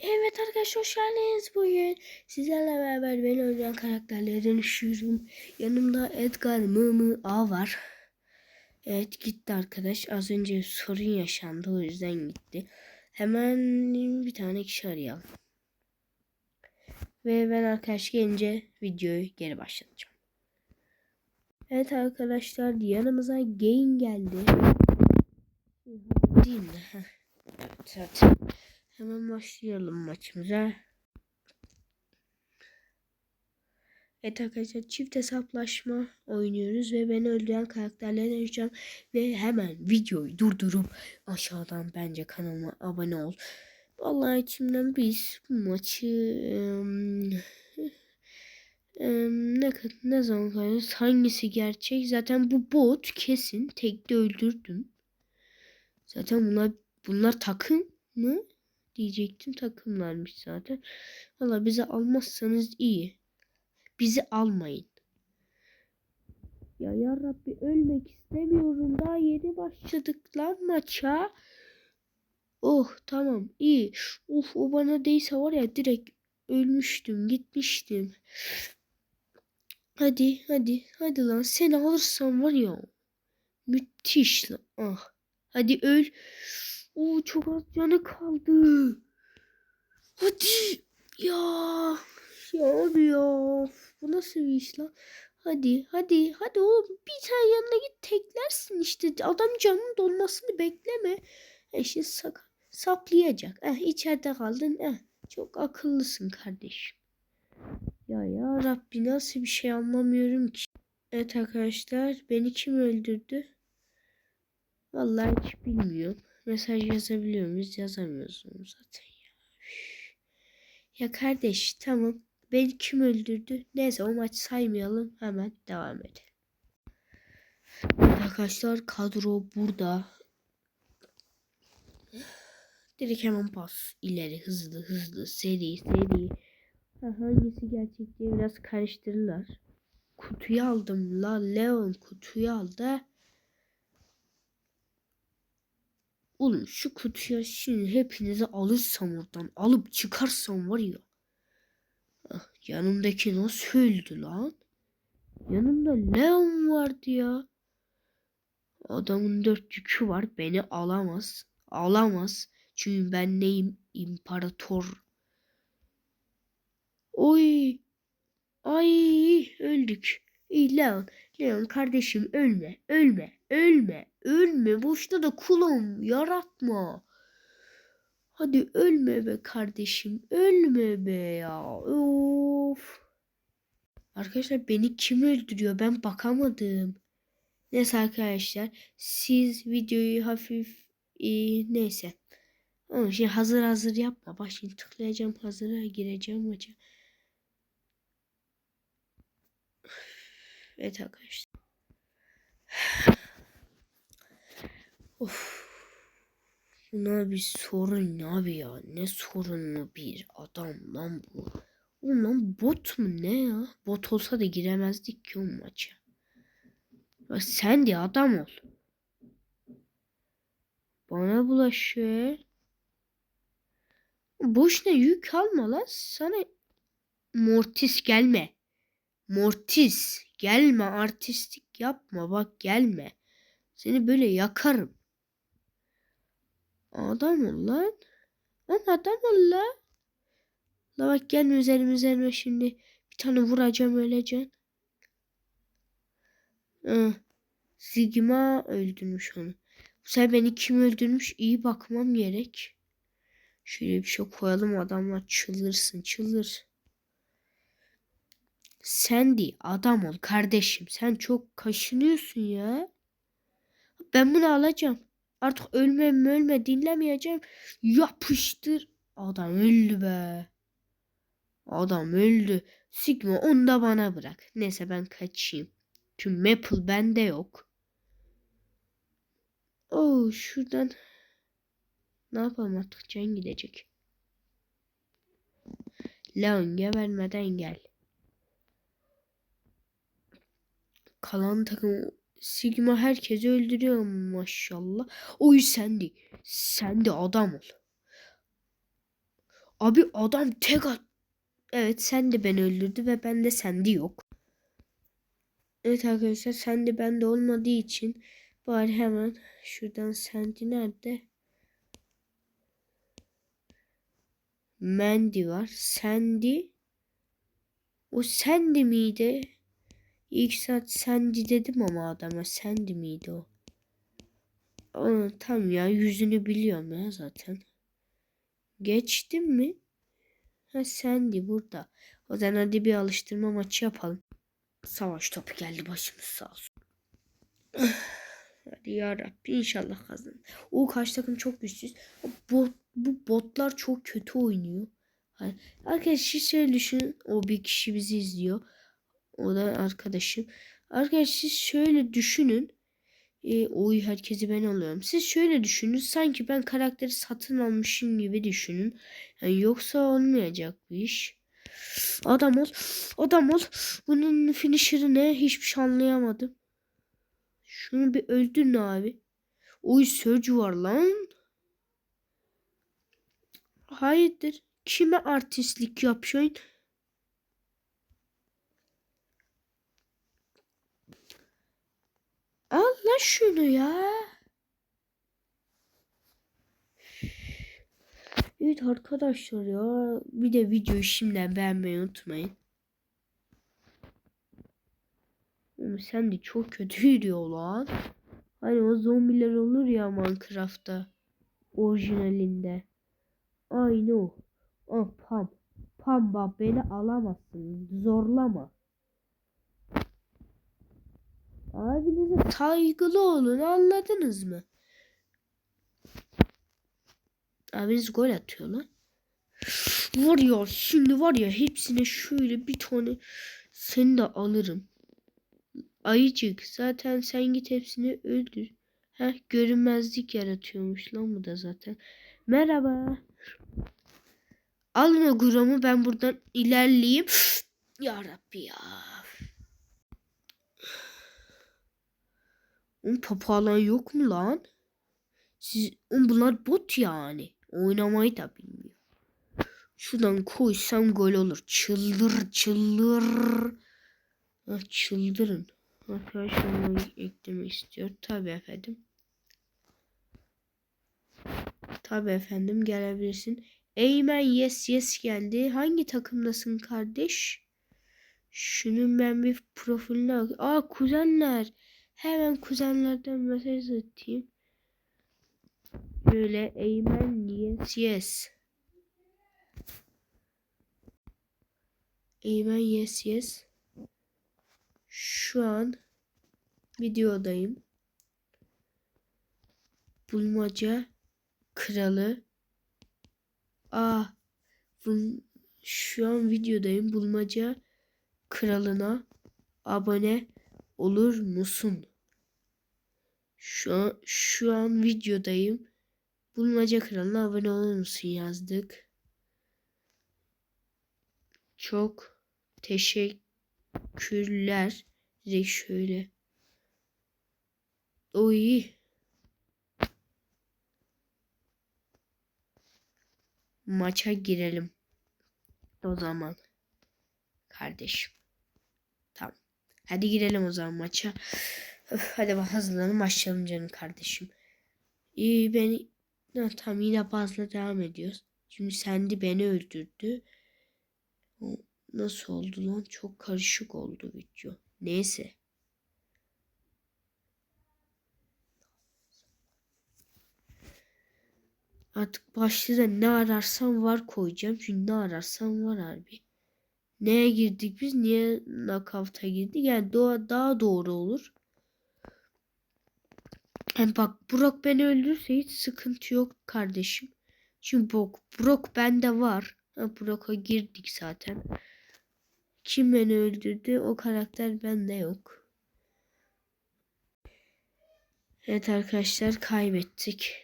Evet arkadaşlar hoş geldiniz bugün. Sizlerle beraber beni öldüren karakterlere dönüşüyorum. Yanımda Edgar Mımı A var. Evet gitti arkadaş. Az önce sorun yaşandı o yüzden gitti. Hemen bir tane kişi arayalım. Ve ben arkadaş gelince videoyu geri başlatacağım. Evet arkadaşlar yanımıza Gain geldi. Değil mi? Evet, evet. Hemen başlayalım maçımıza. Evet arkadaşlar çift hesaplaşma oynuyoruz ve beni öldüren karakterlere dönüşeceğim. Ve hemen videoyu durdurup aşağıdan bence kanalıma abone ol. Vallahi içimden biz bu maçı em, em, ne, zaman kaybediyoruz? Hangisi gerçek? Zaten bu bot kesin tekte öldürdüm. Zaten bunlar bunlar takım mı? Diyecektim takımlarmış zaten. Valla bizi almazsanız iyi. Bizi almayın. Ya ya Rabbi ölmek istemiyorum. Daha yeni başladık lan maça. Oh tamam iyi. Uf o bana değse var ya direkt ölmüştüm gitmiştim. Hadi hadi hadi lan seni alırsam var ya. Müthiş lan. Ah. Hadi öl. Oo çok az canı kaldı. Hadi. Ya. Ya abi ya. Bu nasıl bir iş lan? Hadi hadi hadi oğlum bir tane yanına git teklersin işte. Adam canın dolmasını bekleme. E şimdi sak saplayacak. Eh içeride kaldın. Eh çok akıllısın kardeşim. Ya ya Rabbi nasıl bir şey anlamıyorum ki. Evet arkadaşlar beni kim öldürdü? Vallahi hiç bilmiyorum. Mesaj yazabiliyor muyuz? Yazamıyoruz onu zaten ya. Ya kardeş tamam. Beni kim öldürdü? Neyse o maçı saymayalım. Hemen devam edelim. Arkadaşlar kadro burada. Direkt hemen pas. ileri hızlı hızlı seri seri. Ha, hangisi gerçek diye biraz karıştırırlar. Kutuyu aldım la Leon kutuyu aldı. Oğlum şu kutuya şimdi hepinizi alırsam oradan alıp çıkarsam var ya. Ah, yanımdaki nasıl öldü lan? Yanımda Leon vardı ya. Adamın dört yükü var. Beni alamaz. Alamaz. Çünkü ben neyim? İmparator. Oy. Ay öldük. İyi Leon. Leon kardeşim ölme. Ölme. Ölme. Ölme. Boşta da kulum. Yaratma. Hadi ölme be kardeşim. Ölme be ya. Of. Arkadaşlar beni kim öldürüyor? Ben bakamadım. Neyse arkadaşlar. Siz videoyu hafif e, neyse. Ama şimdi hazır hazır yapma. Bak şimdi tıklayacağım hazıra gireceğim maça. Evet arkadaşlar. Of. Buna bir sorun abi ya. Ne sorunlu bir adam lan bu. Oğlum bot mu ne ya? Bot olsa da giremezdik ki o maça. Bak sen de adam ol. Bana bulaşıyor. Boşuna yük alma lan. Sana Mortis gelme. Mortis gelme artistik yapma bak gelme. Seni böyle yakarım. Adam ol lan. Lan adam ol lan. La bak gelme üzerime üzerime şimdi. Bir tane vuracağım öleceksin. Ah, Sigma öldürmüş onu. Bu sefer beni kim öldürmüş iyi bakmam gerek. Şöyle bir şey koyalım adamlar çıldırsın çıldır. Sandy adam ol kardeşim. Sen çok kaşınıyorsun ya. Ben bunu alacağım. Artık ölme ölme dinlemeyeceğim. Yapıştır. Adam öldü be. Adam öldü. Sigma onu da bana bırak. Neyse ben kaçayım. Çünkü Maple bende yok. Oo şuradan ne yapalım artık can gidecek. Leon gebermeden gel. Kalan takım Sigma herkesi öldürüyor maşallah. Oy sen de. Sen de adam ol. Abi adam tek at. Evet sen de beni öldürdü ve ben de sende yok. Evet arkadaşlar sen de bende olmadığı için bari hemen şuradan sendi nerede? Mandy var. Sandy. O Sandy miydi? İlk saat Sandy dedim ama adama Sandy miydi o? Aa, tam ya yüzünü biliyorum ya zaten. Geçtim mi? Ha Sandy burada. O zaman hadi bir alıştırma maçı yapalım. Savaş topu geldi başımız sağ olsun. Hadi ya Rabbi inşallah kazanır. O karşı takım çok güçsüz. Bu, bu botlar çok kötü oynuyor. Hani, arkadaşlar şöyle düşünün. O bir kişi bizi izliyor. O da arkadaşım. Arkadaşlar siz şöyle düşünün. E, oy herkesi ben alıyorum. Siz şöyle düşünün. Sanki ben karakteri satın almışım gibi düşünün. Yani yoksa olmayacak bu iş. Adam ol. Adam ol. Bunun finisher'ı ne? Hiçbir şey anlayamadım. Şunu bir öldürün abi. Oy Surge var lan. Hayırdır? Kime artistlik yapıyorsun? Al lan şunu ya. Evet arkadaşlar ya. Bir de videoyu şimdiden beğenmeyi unutmayın. Oğlum sen de çok kötü yürüyor lan. Hani o zombiler olur ya Minecraft'ta. Orijinalinde. Aynı o. Ah Pam. Pam bak beni alamazsın. Zorlama. Abinize saygılı olun anladınız mı? Abiniz gol atıyor lan. Var ya şimdi var ya hepsine şöyle bir tane seni de alırım. Ayıcık zaten sen git hepsini öldür. Heh görünmezlik yaratıyormuş lan bu da zaten. Merhaba. Alın o ben buradan ilerleyeyim. ya Rabbi ya. Oğlum papağan yok mu lan? Siz, oğlum bunlar bot yani. Oynamayı da bilmiyor. Şuradan koysam gol olur. Çıldır çıldır. Ha, çıldırın. Arkadaşlar eklemek istiyor. Tabi efendim. Tabi efendim gelebilirsin. Eymen yes yes geldi. Hangi takımdasın kardeş? Şunun ben bir profiline bak. Aa kuzenler. Hemen kuzenlerden mesaj atayım. Böyle Eymen yes yes. Eymen yes yes. Şu an videodayım. Bulmaca kralı. Aa, bul, şu an videodayım. Bulmaca kralına abone olur musun? Şu şu an videodayım. Bulmaca kralına abone olur musun yazdık. Çok teşekkürler. Direkt şöyle. Oy. Maça girelim. O zaman. Kardeşim. Tamam. Hadi girelim o zaman maça. Öf, hadi bak hazırlanın başlayalım canım kardeşim. İyi beni ha, tamam yine bazla devam ediyoruz. Şimdi Sendi beni öldürdü. Nasıl oldu lan? Çok karışık oldu video. Neyse. Artık başta da ne ararsam var koyacağım. Çünkü ne ararsam var harbi. Neye girdik biz? Niye nakavta girdik? Yani doğa daha doğru olur. Yani bak Brock beni öldürürse hiç sıkıntı yok kardeşim. Çünkü Brock, Brock bende var. Ha, Brock'a girdik zaten. Kim beni öldürdü? O karakter bende yok. Evet arkadaşlar kaybettik.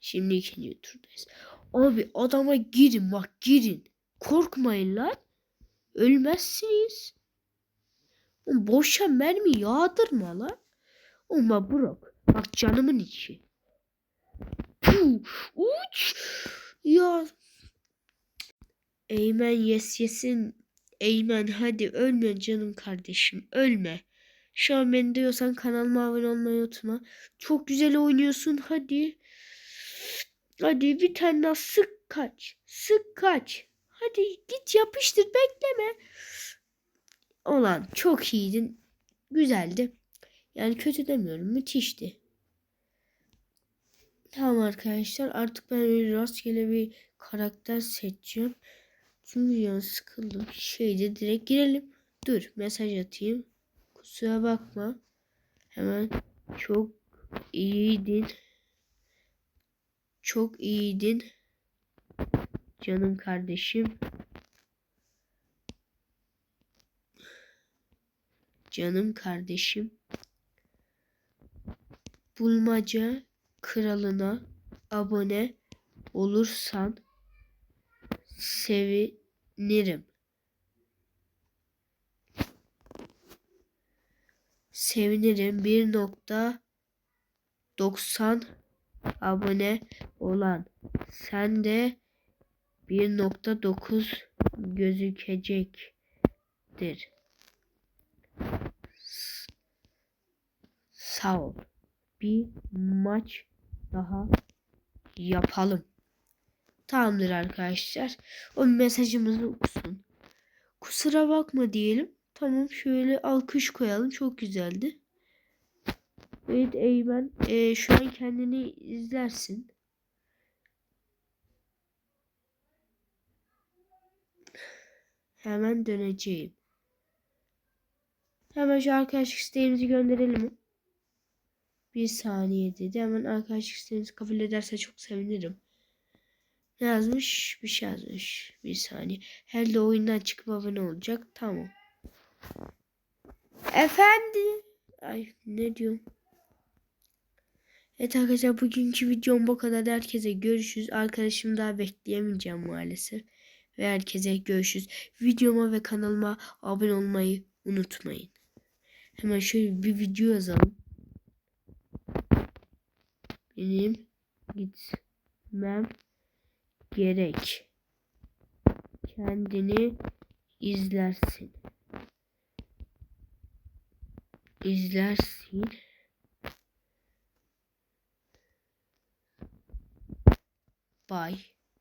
Şimdi ikinci turdayız. Abi adama girin bak girin. Korkmayın lan. Ölmezsiniz. Boşa mermi yağdırma lan. Ama bırak. Bak canımın içi. Puh, uç. Ya. Eymen yes yesin. Eymen hadi ölme canım kardeşim ölme. Şu an beni diyorsan kanalıma abone olmayı unutma. Çok güzel oynuyorsun hadi. Hadi bir tane daha sık kaç. Sık kaç. Hadi git yapıştır bekleme. Olan çok iyiydin. Güzeldi. Yani kötü demiyorum. Müthişti. Tamam arkadaşlar artık ben öyle rastgele bir karakter seçeceğim. Çünkü yani sıkıldım. Şeyde direkt girelim. Dur mesaj atayım. Kusura bakma. Hemen çok iyiydin. Çok iyiydin. Canım kardeşim. Canım kardeşim. Bulmaca kralına abone olursan sevinirim. Sevinirim. 1.90 abone olan sen de 1.9 gözükecektir. Sağ ol. Bir maç daha yapalım. Tamamdır arkadaşlar. O mesajımızı okusun. Kusura bakma diyelim. Tamam şöyle alkış koyalım. Çok güzeldi. Evet Eymen. Ee, şu an kendini izlersin. Hemen döneceğim. Hemen şu arkadaşlık isteğimizi gönderelim mi? Bir saniye dedi. Hemen arkadaşlık isteğinizi kabul ederse çok sevinirim. Ne yazmış? Bir şey yazmış. Bir saniye. Herhalde oyundan çıkıp abone olacak. Tamam. Efendim. Ay ne diyorum. Evet arkadaşlar bugünkü videom bu kadar. Herkese görüşürüz. Arkadaşımı daha bekleyemeyeceğim maalesef. Ve herkese görüşürüz. Videoma ve kanalıma abone olmayı unutmayın. Hemen şöyle bir video yazalım. Benim gitmem gerek. Kendini izlersin. İzlersin. Bye.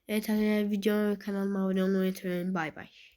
Evet arkadaşlar videoma ve kanalıma abone olmayı unutmayın. Bye bye.